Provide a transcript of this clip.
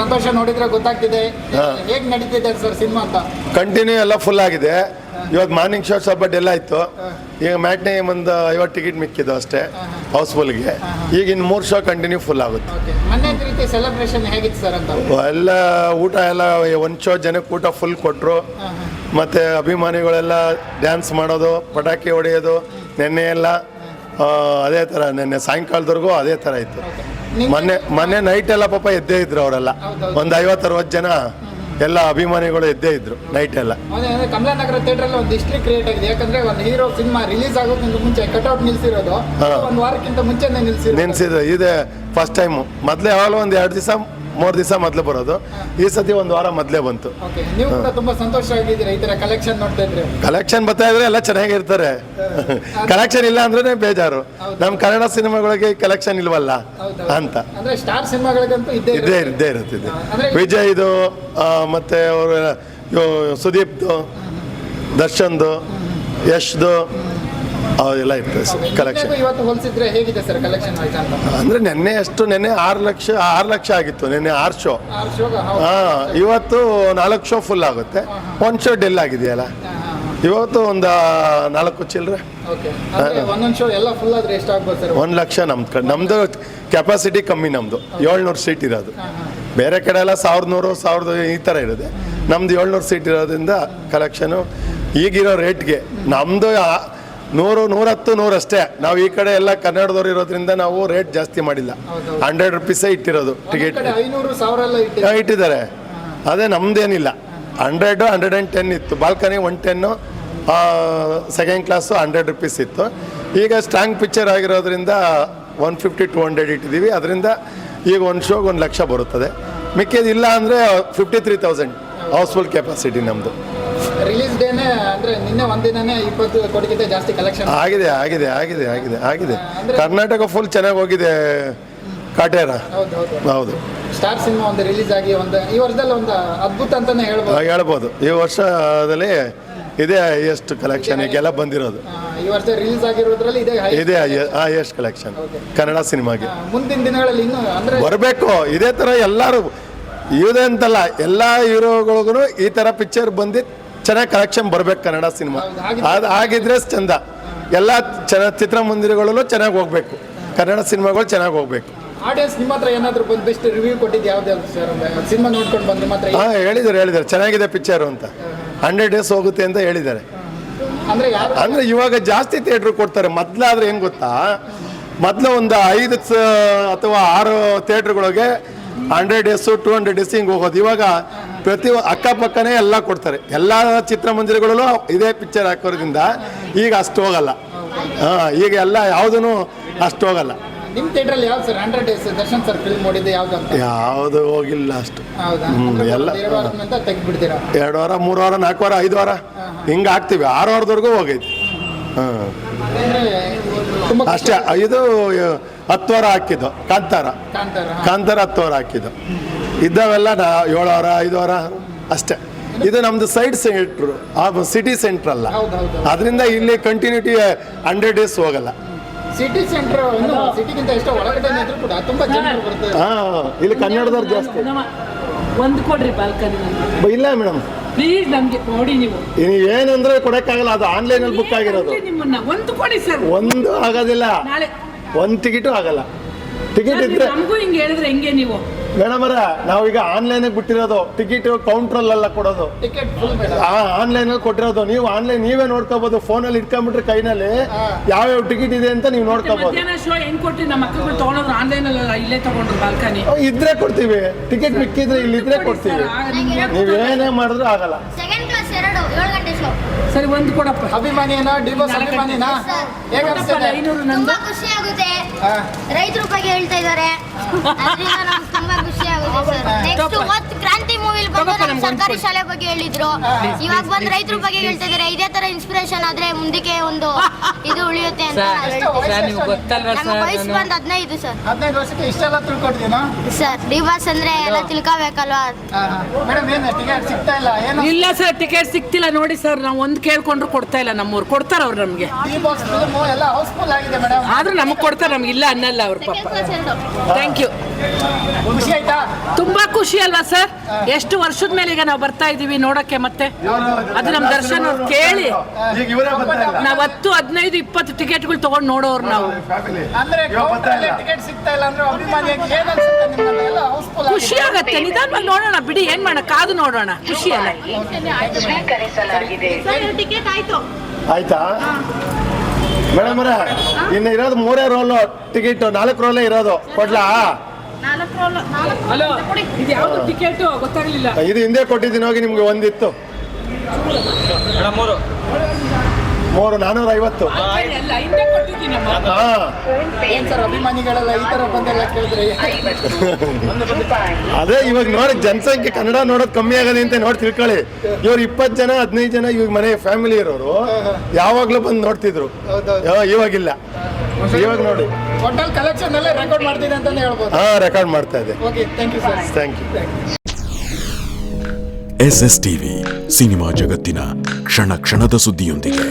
ಸಂತೋಷ ನೋಡಿದ್ರೆ ಗೊತ್ತಾಗ್ತಿದೆ. ಹೇಗ್ ನಡೀತಿದೆ ಸರ್ ಸಿನಿಮಾ ಅಂತ? ಕಂಟಿನ್ಯೂ ಎಲ್ಲ ಫುಲ್ ಆಗಿದೆ. ಇವಾಗ ಮಾರ್ನಿಂಗ್ ಶೋ ಸ್ವಲ್ಪ ಎಲ್ಲ ಇತ್ತು ಈಗ ಮ್ಯಾಟ್ನೇ ಒಂದು ಐವತ್ತು ಟಿಕೆಟ್ ಮಿಕ್ಕಿದ್ದು ಅಷ್ಟೇ ಹೌಸ್ಫುಲ್ಗೆ ಈಗ ಇನ್ನು ಮೂರು ಶೋ ಕಂಟಿನ್ಯೂ ಫುಲ್ ಆಗುತ್ತೆ. ಸೆಲೆಬ್ರೇಷನ್ ಹೇಗಿತ್ತು ಸರ್ ಅಂತ? ಎಲ್ಲ ಊಟ ಎಲ್ಲ ಒಂದು ಶೋ ಜನಕ್ಕೆ ಊಟ ಫುಲ್ ಕೊಟ್ಟರು ಮತ್ತು ಅಭಿಮಾನಿಗಳೆಲ್ಲ ಡ್ಯಾನ್ಸ್ ಮಾಡೋದು ಪಟಾಕಿ ಹೊಡೆಯೋದು ನೆನ್ನೆ ಎಲ್ಲ ಅದೇ ಥರ ನೆನ್ನೆ ಸಾಯಂಕಾಲದವರೆಗೂ ಅದೇ ಥರ ಇತ್ತು. ಮೊನ್ನೆ ಮೊನ್ನೆ ನೈಟ್ ಎಲ್ಲ ಪಾಪ ಎದ್ದೇ ಇದ್ರು ಅವರೆಲ್ಲ. ಒಂದು ಐವತ್ತು ಅರವತ್ತು ಜನ ಎಲ್ಲ ಅಭಿಮಾನಿಗಳು ಎದ್ದೇ ಇದ್ರು ನೈಟ್ ಎಲ್ಲ. ಕಮಲಾನಗರ ಥಿಯೇಟರ್ ಅಲ್ಲಿ ಒಂದು ಹಿಸ್ಟ್ರಿ ಕ್ರಿಯೇಟ್ ಆಗಿದೆ. ಯಾಕಂದ್ರೆ ಒಂದು ಹೀರೋ ಸಿನಿಮಾ ರಿಲೀಸ್ ಆಗೋಕ್ಕಿಂತ ಮುಂಚೆ ಕಟೌಟ್ ನಿಲ್ಸಿರೋದು. ಒಂದು ವಾರಕ್ಕಿಂತ ಮುಂಚೆನೆ ನಿಲ್ಸಿ ನಿಲ್ಸಿದ್ರು. ಇದೆ ಫಸ್ಟ್ ಟೈಮು ಮೊದಲೇ ಯಾವಾಗಲೂ ಒಂದು ಎರಡು ದಿವಸ ಮೂರು ದಿವಸ ಮೊದಲು ಬರೋದು. ಈ ಸತಿ ಒಂದು ವಾರ ಮೊದಲೇ ಬಂತು. ನೀವು ಕೂಡ ತುಂಬಾ ಸಂತೋಷ ಆಗಿದ್ದೀರಾ ಈ ತರ ಕಲೆಕ್ಷನ್ ನೋಡ್ತಾ ಇದ್ರೆ? ಕಲೆಕ್ಷನ್ ಬರ್ತಾ ಇದ್ರೆ ಎಲ್ಲ ಚೆನ್ನಾಗಿರ್ತಾರೆ ಕಲೆಕ್ಷನ್ ಇಲ್ಲ ಅಂದ್ರೆ ಬೇಜಾರು. ನಮ್ಮ ಕನ್ನಡ ಸಿನಿಮಾಗಳಿಗೆ ಕಲೆಕ್ಷನ್ ಇಲ್ವಲ್ಲ? ಅಂತ. ಅಂದ್ರೆ ಸ್ಟಾರ್ ಸಿನಿಮಾಗಳಿಗಂತೂ ಇದ್ದೇ ಇದ್ದೇ ಇರುತ್ತೆ. ಇದ್ದೇ ಇರುತ್ತಿದೆ ವಿಜಯ್ ವಿಜಯ್ದು ಮತ್ತೆ ಅವರು ಸುದೀಪ್ದು ದರ್ಶನ್ದು ಯಶ್ದು ಅವೆಲ್ಲ ಇರ್ತದೆ. ಕಲೆಕ್ಷನ್ ಇವತ್ತು ಹೋಲಿಸಿದ್ರೆ ಹೇಗಿದೆ ಸರ್ ಕಲೆಕ್ಷನ್ ಆಯ್ತಾ ಅಂತ ಅಂದ್ರೆ ನೆನ್ನೆ ಎಷ್ಟು ನೆನ್ನೆ ಆರು ಲಕ್ಷ ಆರು ಲಕ್ಷ ಆಗಿತ್ತು ನೆನ್ನೆ ಆರು ಶೋ. ಆರು ಶೋಗ ಹಾ ಇವತ್ತು ನಾಲ್ಕು ಶೋ ಫುಲ್ ಆಗುತ್ತೆ. ಒಂದು ಶೋ ಡೆಲ್ ಆಗಿದೆಯಲ್ಲ? ಇವತ್ತು ಒಂದು ನಾಲ್ಕು ಚಿಲ್ಲರೆ ಒಂದೊಂದು ಶೋ ಎಲ್ಲ ಫುಲ್ ಆದ್ರೆ ಎಷ್ಟು ಆಗ್ಬೋದು ಸರ್? ಒಂದು ಲಕ್ಷ ನಮ್ದು ಕಡೆ ನಮ್ಮದು ಕೆಪಾಸಿಟಿ ಕಮ್ಮಿ ನಮ್ಮದು ಏಳ್ನೂರು ಸೀಟ್ ಇರೋದು. ಬೇರೆ ಕಡೆ ಎಲ್ಲ ಸಾವಿರದ ನೂರು ಸಾವಿರದ ಈ ಥರ ಇರುತ್ತೆ. ನಮ್ದು ಏಳ್ನೂರು ಸೀಟ್ ಇರೋದ್ರಿಂದ ಕಲೆಕ್ಷನು ಈಗಿರೋ ರೇಟ್ಗೆ ನಮ್ಮದು ನೂರು ನೂರತ್ತು ನೂರಷ್ಟೇ. ನಾವು ಈ ಕಡೆ ಎಲ್ಲ ಕನ್ನಡದವ್ರು ಇರೋದ್ರಿಂದ ನಾವು ರೇಟ್ ಜಾಸ್ತಿ ಮಾಡಿಲ್ಲ. ಹಂಡ್ರೆಡ್ ರುಪೀಸೇ ಇಟ್ಟಿರೋದು ಟಿಕೆಟ್ ಇಟ್ಟಿದ್ದಾರೆ. ಅದೇ ನಮ್ದೇನಿಲ್ಲ. ಹಂಡ್ರೆಡ್ ಹಂಡ್ರೆಡ್ ಆ್ಯಂಡ್ ಟೆನ್ ಇತ್ತು. Balcony one ten second class hundred rupees ಇತ್ತು. ಈಗ ಸ್ಟ್ರಾಂಗ್ ಪಿಕ್ಚರ್ ಆಗಿರೋದ್ರಿಂದ ಒನ್ ಫಿಫ್ಟಿ ಟು ಹಂಡ್ರೆಡ್ ಇಟ್ಟಿದ್ದೀವಿ. ಅದರಿಂದ ಈಗ ಒಂದು ಶೋಗೆ ಒಂದು ಲಕ್ಷ ಬರುತ್ತದೆ. ಮಿಕ್ಕಿದಿಲ್ಲ ಅಂದರೆ fifty three thousand housefull capacity ನಮ್ಮದು ರಿಲೀಸ್ ಡೇನೆ ಅಂದ್ರೆ ನಿನ್ನೆ ಒಂದಿನನೇ ಇಪ್ಪತ್ತು ಕೋಟಿಗಿಂತ ಜಾಸ್ತಿ ಕಲೆಕ್ಷನ್ ಆಗಿದೆ ಆಗಿದೆ ಆಗಿದೆ ಆಗಿದೆ ಆಗಿದೆ. ಕರ್ನಾಟಕ ಫುಲ್ ಚೆನ್ನಾಗಿ ಹೋಗಿದೆ ಕಾಟೇರ. ಹೌದು ಸ್ಟಾರ್ ಸಿನಿಮಾ ಒಂದು ರಿಲೀಸ್ ಆಗಿ ಒಂದು ಈ ವರ್ಷದಲ್ಲಿ ಒಂದು ಅದ್ಭುತ ಅಂತಾನೆ ಹೇಳ್ಬೋದು. ಹೇಳ್ಬೋದು. ಈ ವರ್ಷದಲ್ಲಿ ಇದೇ ಹೈಯೆಸ್ಟ್ ಕಲೆಕ್ಷನ್ ಈಗೆಲ್ಲ ಬಂದಿರೋದು. ಈ ವರ್ಷ ರಿಲೀಸ್ ಆಗಿರೋದ್ರಲ್ಲಿ ಇದೇ ಇದೆ ಇದೇ ಹೈಯೆಸ್ಟ್ ಕಲೆಕ್ಷನ್ ಕನ್ನಡ ಸಿನಿಮಾಗೆ ಮುಂದಿನ ದಿನಗಳಲ್ಲಿ ಇನ್ನು ಅಂದ್ರೆ ಬರಬೇಕು. ಇದೇ ಥರ ಎಲ್ಲರೂ ಇವುದೇ ಅಂತಲ್ಲ ಎಲ್ಲ ಹೀರೋಗಳಿಗೂ ಈ ಥರ ಪಿಕ್ಚರ್ ಬಂದು ಚೆನ್ನಾಗಿ ಕಲೆಕ್ಷನ್ ಬರಬೇಕು ಕನ್ನಡ ಸಿನಿಮಾ. ಅದು ಆಗಿದ್ರೆ ಚಂದ. ಎಲ್ಲ ಚೆನ್ನ ಚಿತ್ರಮಂದಿರಗಳಲ್ಲೂ ಚೆನ್ನಾಗಿ ಹೋಗ್ಬೇಕು. ಕನ್ನಡ ಸಿನಿಮಾಗಳು ಚೆನ್ನಾಗಿ ಹೋಗ್ಬೇಕು. ಆಡಿಯನ್ಸ್ ನಿಮ್ಮ ಹತ್ರ ಏನಾದರೂ ಬಂದು ಬೆಸ್ಟ್ ರಿವ್ಯೂ ಕೊಟ್ಟಿದ್ದು ಯಾವ್ದು ಸರ್ ಸಿನಿಮಾ ನೋಡ್ಕೊಂಡು ಬಂದು ಮಾತ್ರ ಹಾಂ ಹೇಳಿದ್ದಾರೆ ಹೇಳಿದ್ದಾರೆ. ಚೆನ್ನಾಗಿದೆ ಪಿಕ್ಚರು ಅಂತ. ಹಂಡ್ರೆಡ್ ಡೇಸ್ ಹೋಗುತ್ತೆ ಅಂತ ಹೇಳಿದ್ದಾರೆ. ಅಂದ್ರೆ ಅಂದರೆ ಇವಾಗ ಜಾಸ್ತಿ ಥಿಯೇಟ್ರ್ ಕೊಡ್ತಾರೆ. ಮೊದ್ಲಾದ್ರೆ ಹೆಂಗ್ ಗೊತ್ತಾ? ಮೊದಲು ಒಂದು ಐದು ಅಥವಾ ಆರು ಥಿಯೇಟ್ರ್ಗಳಿಗೆ hundred days two hundred days ಹಿಂಗೆ ಹೋಗೋದು. ಇವಾಗ ಪ್ರತಿ ಅಕ್ಕಪಕ್ಕನೇ ಎಲ್ಲ ಕೊಡ್ತಾರೆ. ಎಲ್ಲ ಚಿತ್ರಮಂದಿರಗಳಲ್ಲೂ ಇದೇ ಪಿಕ್ಚರ್ ಹಾಕೋದ್ರಿಂದ ಈಗ ಅಷ್ಟು ಹೋಗಲ್ಲ. ಹಾಂ ಈಗ ಎಲ್ಲ ಯಾವುದೂ ಅಷ್ಟು ಹೋಗಲ್ಲ. ನಿಮ್ಮ ಥಿಯೇಟ್ರಲ್ಲಿ ಯಾವ್ದು sir hundred days Darshan sir film ನೋಡಿದ್ದು ಯಾವ್ದು ಅಂತ? ಯಾವುದು ಹೋಗಿಲ್ಲ ಅಷ್ಟು. ಹೌದಾ? ಹ್ಮ್, ಎಲ್ಲ. ಎರಡು ವಾರ ನಂತರ ತೆಗ್ದ್ಬಿಡ್ತೀರಾ? ಎರಡು ವಾರ ಮೂರು ವಾರ ನಾಲ್ಕು ವಾರ ಐದು ವಾರ ಹಿಂಗೆ ಹಾಕ್ತೀವಿ ಆರು ವಾರದವರೆಗೂ ಹೋಗೈತಿ. ಹಾಂ. ಅಂದ್ರೆ ತುಂಬಾ ಅಷ್ಟೇ ಇದು ಹತ್ತು ವಾರ ಹಾಕಿದ್ದು. ಕಾಂತಾರ. ಕಾಂತಾರ ಹತ್ತುವರ ಹಾಕಿದ್ದು. ಇದ್ದಾವೆಲ್ಲ ನಾ ಐದುವರ ವಾರ ಅಷ್ಟೇ. ಇದು ನಮ್ದು ಸೈಡ್ ಸೆಂಟ್ರು ಆ ಸಿಟಿ ಸೆಂಟರ್ ಅಲ್ಲ. ಅದರಿಂದ ಇಲ್ಲಿ ಕಂಟಿನ್ಯೂಟಿ ಹಂಡ್ರೆಡ್ ಡೇಸ್ ಹೋಗಲ್ಲ. ಸಿಟಿ ಸೆಂಟರ್ ಹಾಂ. ಇಲ್ಲಿ ಕನ್ನಡದವ್ರು ಜಾಸ್ತಿ. ಒಂದು ಕೊಡ್ರಿ ಬಾಲ್ಕನಿ ಇಲ್ಲ ಮೇಡಮ್. ಪ್ಲೀಸ್ ನಮ್ಗೆ ನೋಡಿ ನೀವು. ಏನಂದ್ರೆ ಕೊಡಕ್ಕಾಗಲ್ಲ ಅದು ಆನ್ಲೈನ್ ಅಲ್ಲಿ ಬುಕ್ ಆಗಿರೋದು. ನಿಮ್ಮನ್ನ. ಒಂದು ಕೊಡಿ ಸರ್. ಒಂದು ಆಗೋದಿಲ್ಲ. ನಾಳೆ ಒಂದು ಟಿಕೆಟು ಆಗಲ್ಲ. ಟಿಕೆಟ್ ಇದ್ರೆ ನಮಗೂ ಹಿಂಗೆ ಹೇಳಿದ್ರೆ ಹೆಂಗೆ ನೀವು? ಮೇಡಮ್ ಅವರ ನಾವೀಗ ಆನ್ಲೈನ್ ಬಿಟ್ಟಿರೋದು. ಟಿಕೆಟ್ ಕೌಂಟ್ರಲ್ಲೆಲ್ಲ ಕೊಡೋದು. ಟಿಕೆಟ್ ಫುಲ್ ಬೇಡ ಆ ಆನ್ಲೈನ್ ಅಲ್ಲಿ ಕೊಟ್ಟಿರೋದು. ನೀವು ಆನ್ಲೈನ್ ನೀವೇ ನೋಡ್ಕೋಬಹುದು ಫೋನಲ್ಲಿ ಇಟ್ಕೊಂಡ್ಬಿಟ್ರೆ ಕೈನಲ್ಲಿ ಯಾವ್ಯಾವ ಟಿಕೆಟ್ ಇದೆ ಅಂತ ನೀವು ನೋಡ್ಕೋಬಹುದು ಅಲ್ಲ ಇಲ್ಲೇ ಇದ್ರೆ ಕೊಡ್ತೀವಿ. ಟಿಕೆಟ್ ಮಿಕ್ಕಿದ್ರೆ ಇಲ್ಲಿ ಇದ್ರೆ ಕೊಡ್ತೀವಿ. ನೀವೇನೇ ಮಾಡಿದ್ರು ಆಗಲ್ಲ ಸೆಕೆಂಡ್ ಕ್ಲಾಸ್ ಎರಡು ಏಳು ಗಂಟೆ ಶೋ ಸರಿ ಒಂದು ಕೊಡಪ್ಪ. ಅಭಿಮಾನಿನ ಡಿವೋರ್ಸ್ ಅಭಿಮಾನಿನ? ಹೇಗೆ ಅನ್ಸುತ್ತೆ? ಐನೂರು ನಂದು. ತುಂಬಾ ಖುಷಿ ಆಗುತ್ತೆ. ರೈತರ ಬಗ್ಗೆ ಹೇಳ್ತಾ ಇದ್ದಾರೆ. ಅದರಿಂದ ನಮ್ಗೆ ತುಂಬಾ ಖುಷಿ ಆಗುತ್ತೆ ಸರ್. ನೆಕ್ಸ್ಟ್ ತಗೋ. ಕ್ರಾಂತಿ ಮೂವಿಲಿ ಬಂದು ನಮ್ಮ ಸರ್ಕಾರಿ. ಶಾಲೆ ಬಗ್ಗೆ ಹೇಳಿದ್ರು. ಇವಾಗ ಬಂದು ರೈತರ ಬಗ್ಗೆ ಹೇಳ್ತಾ ಇದಾರೆ ಇದೇ ತರ ಇನ್ಸ್ಪಿರೇಷನ್ ಆದ್ರೆ ಮುಂದಕ್ಕೆ ಒಂದು ಇದು ಉಳಿಯುತ್ತೆ ಅಂತ ನಮ್ಮ ಸರ್ ವಯಸ್ಸು ಬಂದು ಹದಿನೈದು ಸರ್. ಹದಿನೈದು ವರ್ಷಕ್ಕೆ ಇಷ್ಟೆಲ್ಲ ತಿಳ್ಕೊಡ್ತೀನಾ ಸರ್ ಡಿವಾಸ್ ಅಂದ್ರೆ ಎಲ್ಲ ತಿಳ್ಕೊಬೇಕಲ್ವಾ? ಮೇಡಮ್ ಏನು ಟಿಕೆಟ್ ಸಿಗ್ತಾ ಇಲ್ಲ? ಏನು? ಇಲ್ಲ ಸರ್ ಟಿಕೆಟ್ ಸಿಗ್ತಿಲ್ಲ. ನೋಡಿ ಸರ್ ನಾವು ಒಂದು ಕೇಳ್ಕೊಂಡ್ರು ಕೊಡ್ತಾ ಇಲ್ಲ ನಮ್ಮೂರು ಕೊಡ್ತಾರ ಅವ್ರು ನಮಗೆ. ಈ ಬಾಕ್ಸ್ ಫಿಲ್ಮ್ ಎಲ್ಲ ಹೌಸ್ಫುಲ್ ಆಗಿದೆ ಮೇಡಮ್. ಆದ್ರೂ ನಮಗೆ ಕೊಡ್ತಾರೆ. ನಮ್ಗೆ ಇಲ್ಲ ಅನ್ನಲ್ಲ ಅವ್ರ ಪಾಪ. ಥ್ಯಾಂಕ್ ಯು ಖುಷಿ ಆಯ್ತಾ? ತುಂಬಾ ಖುಷಿ ಅಲ್ವಾ ಸರ್? ಎಷ್ಟು ವರ್ಷದ ಮೇಲೆ ಈಗ ನಾವು ಬರ್ತಾ ಇದೀವಿ ನೋಡಕ್ಕೆ ಮತ್ತೆ? ಅದು ನಮ್ ದರ್ಶನ್ ಅವ್ರು ಕೇಳಿ. ಈಗ ಇವರೇ ಬರ್ತಾ ಇಲ್ಲ ನಾವ್ ಹತ್ತು ಹದಿನೈದು ಇಪ್ಪತ್ತು ಟಿಕೆಟ್ಗಳು ತಗೊಂಡ್ ನೋಡೋರು ನಾವು. ಖುಷಿ ಆಗತ್ತೆ. ನಿಧಾನವಾಗಿ ನೋಡೋಣ ಬಿಡಿ ಏನ್ ಮಾಡೋಣ? ಕಾದು ನೋಡೋಣ. ಖುಷಿ ಅಲ್ಲ. ಟಿಕೆಟ್ ಆಯ್ತು. ಆಯ್ತಾ? ಮೇಡಮ್ ಅವರೇ ಇನ್ನು ಇರೋದು ಮೂರೇ ರೋಲು ಟಿಕೆಟ್ ನಾಲ್ಕು ರೋಲೇ ಇರೋದು. ಕೊಡ್ಲಾ? ಹಲೋ ಇದು ಯಾವ್ದು ಟಿಕೆಟ್ ಗೊತ್ತಾಗ್ಲಿಲ್ಲ. ಇದು ಹಿಂದೆ ಕೊಟ್ಟಿದ್ದೀನಿ ಹೋಗಿ ನಿಮ್ಗೆ ಒಂದಿತ್ತು. ಮೂರು. ನಾನೂರ ಐವತ್ತು. ಅಲ್ಲ ಹಿಂದೆ ಕೊಟ್ಟಿದ್ದೀನಮ್ಮ. ಹಾ. ಏನ್ ಸರ್ ಅಭಿಮಾನಿಗಳೆಲ್ಲ ಈ ತರ ಬಂದೆಲ್ಲ ಕೇಳಿದ್ರೆ ಅದೇ ಇವಾಗ ನೋಡಿ ಜನಸಂಖ್ಯೆ ಕನ್ನಡ ನೋಡೋದು ಕಮ್ಮಿ ಆಗದೆ ಅಂತ ನೋಡಿ ತಿಳ್ಕೊಳ್ಳಿ. ಇವ್ರು ಇಪ್ಪತ್ತು ಜನ ಹದಿನೈದು ಜನ ಇವಾಗ ಮನೆ ಫ್ಯಾಮಿಲಿ ಇರೋರು ಯಾವಾಗ್ಲೂ ಬಂದು ನೋಡ್ತಿದ್ರು. ಇವಾಗಿಲ್ಲ. ಇವಾಗ ನೋಡಿ. ಟೋಟಲ್ ಕಲೆಕ್ಷನ್ ಎಲ್ಲ ರೆಕಾರ್ಡ್ ಮಾಡ್ತಿದೆ ಅಂತಾನೆ ಹೇಳ್ಬೋದು. ಹಾ ರೆಕಾರ್ಡ್ ಮಾಡ್ತಾ ಇದೆ. Okay thank you sir thank you S S TV cinema ಜಗತ್ತಿನ ಕ್ಷಣ ಕ್ಷಣದ ಸುದ್ದಿಯೊಂದಿಗೆ.